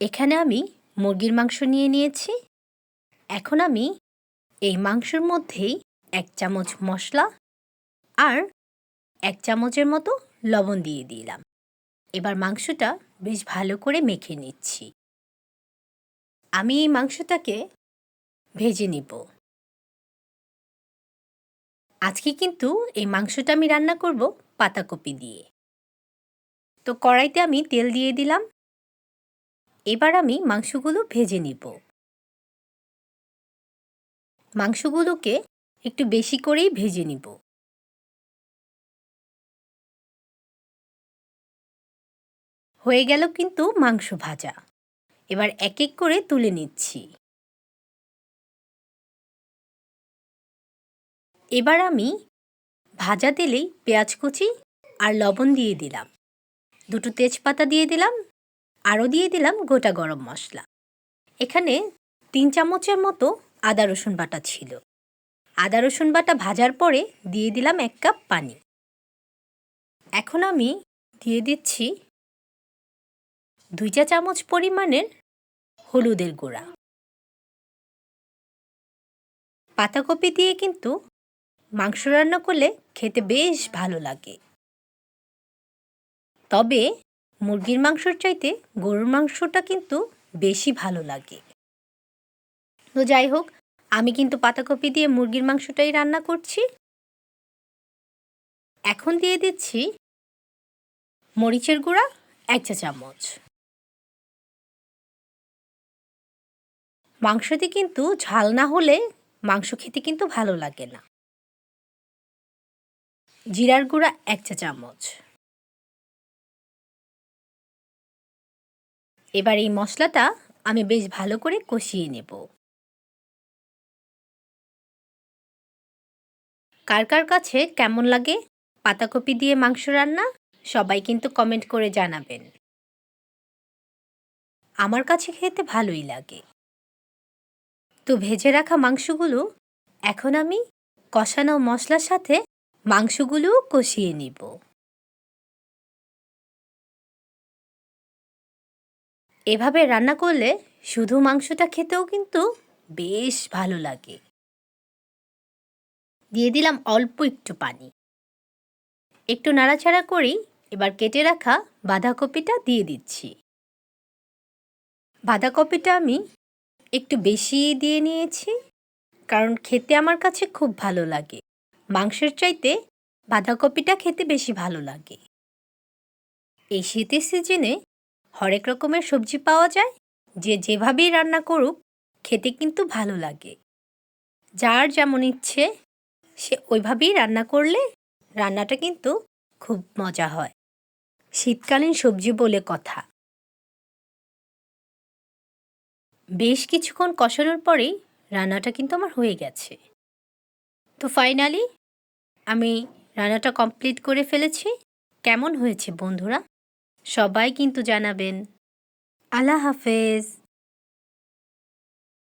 এখানে আমি মুরগির মাংস নিয়ে নিয়েছি। এখন আমি এই মাংসের মধ্যেই এক চামচ মশলা আর এক চামচের মতো লবণ দিয়ে দিলাম। এবার মাংসটা বেশ ভালো করে মেখে নিচ্ছি। আমি এই মাংসটাকে ভেজে নিব। আজকে কিন্তু এই মাংসটা আমি রান্না করব পাতাকপি দিয়ে। তো কড়াইতে আমি তেল দিয়ে দিলাম। এবার আমি মাংসগুলো ভেজে নিব। মাংসগুলোকে একটু বেশি করেই ভেজে নিব। হয়ে গেল কিন্তু মাংস ভাজা। এবার এক এক করে তুলে নিচ্ছি। এবার আমি ভাজা তেলেই পেঁয়াজ কুচি আর লবণ দিয়ে দিলাম। দুটো তেজপাতা দিয়ে দিলাম। আরও দিয়ে দিলাম গোটা গরম মশলা। এখানে তিন চামচের মতো আদা রসুন বাটা ছিল। আদা রসুন বাটা ভাজার পরে দিয়ে দিলাম এক কাপ পানি। এখন আমি দিয়ে দিচ্ছি দুই চা চামচ পরিমাণের হলুদের গুঁড়া। পাতাকপি দিয়ে কিন্তু মাংস রান্না করলে খেতে বেশ ভালো লাগে। তবে মুরগির মাংসর চাইতে গরুর মাংসটা কিন্তু বেশি ভালো লাগে। তো যাই হোক, আমি কিন্তু পাতাকপি দিয়ে মুরগির মাংসটাই রান্না করছি। এখন দিয়ে দিচ্ছি মরিচের গুঁড়া, এক চা চামচ। মাংসতে কিন্তু ঝাল না হলে মাংস খেতে কিন্তু ভালো লাগে না। জিরার গুঁড়া এক চা চামচ। এবার এই মশলাটা আমি বেশ ভালো করে কষিয়ে নেব। কার কার কাছে কেমন লাগে পাতাকপি দিয়ে মাংস রান্না, সবাই কিন্তু কমেন্ট করে জানাবেন। আমার কাছে খেতে ভালোই লাগে। তো ভেজে রাখা মাংসগুলো এখন আমি কষানো মশলার সাথে মাংসগুলোও কষিয়ে নিব। এভাবে রান্না করলে শুধু মাংসটা খেতেও কিন্তু বেশ ভালো লাগে। দিয়ে দিলাম অল্প একটু পানি। একটু নাড়াচাড়া করেই এবার কেটে রাখা বাঁধাকপিটা দিয়ে দিচ্ছি। বাঁধাকপিটা আমি একটু বেশি দিয়ে নিয়েছি, কারণ খেতে আমার কাছে খুব ভালো লাগে। মাংসের চাইতে বাঁধাকপিটা খেতে বেশি ভালো লাগে। এই শীতের সিজনে হরেক রকমের সবজি পাওয়া যায়। যে যেভাবেই রান্না করুক, খেতে কিন্তু ভালো লাগে। যার যেমন ইচ্ছে, সে ওইভাবেই রান্না করলে রান্নাটা কিন্তু খুব মজা হয়। শীতকালীন সবজি বলে কথা। বেশ কিছুক্ষণ কষানোর পরেই রান্নাটা কিন্তু আমার হয়ে গেছে। তো ফাইনালি আমি রান্নাটা কমপ্লিট করে ফেলেছি। কেমন হয়েছে বন্ধুরা? সবাই কিন্তু জানাবেন। আল্লাহ হাফেজ।